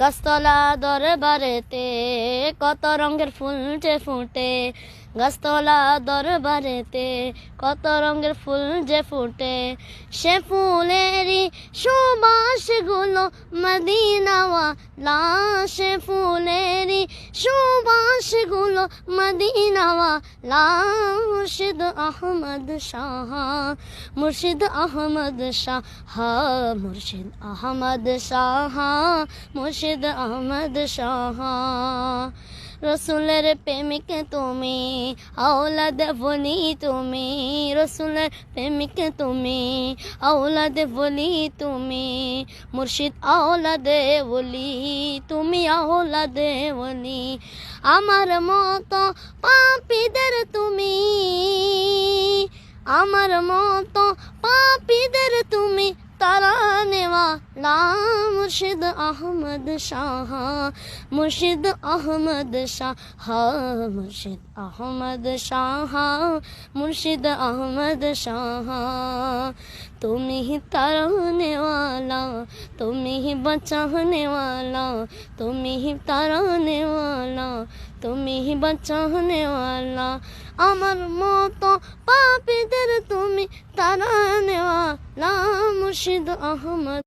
গাছতলা দরে বারেতে কত রঙের ফুলটে ফুটে। গাছতলা দরে বারেতে কত রঙের ফুল যে ফুটে। সে ফুলেরই সুবাসগুলো মদিনাওয়ালা ফুলেরি ফুলেরই সুবাসগুলো মদিনাওয়া মুর্শিদ আহমদ শাহ, মুর্শিদ আহমদ শাহ, মুর্শিদ আহমদ শাহ, মুর্শিদ আহমদ শাহ। রসুলের প্রেমিক তুমি, আওলাদ বলি তুমি, রসুলের প্রেমিক তুমি, আওলাদ বলি তুমি, মুর্শিদ আওলাদে বলি তুমি, আওলাদে বলি। আমার মতো পাপীদের তুমি, আমার মতো মুর্শিদ আহমদ শাহ মুর্শিদ আহমদ শাহ মুর্শিদ আহমদ শাহ মুর্শিদ আহমদ শাহ তুমি ही ताराने वाला তুমি ही बचाने वाला তুমি ही ताराने वाला তুমি ही बचाने वाला আমার মতো পাপীদের তুমি তারানে वाला মুর্শিদ আহমদ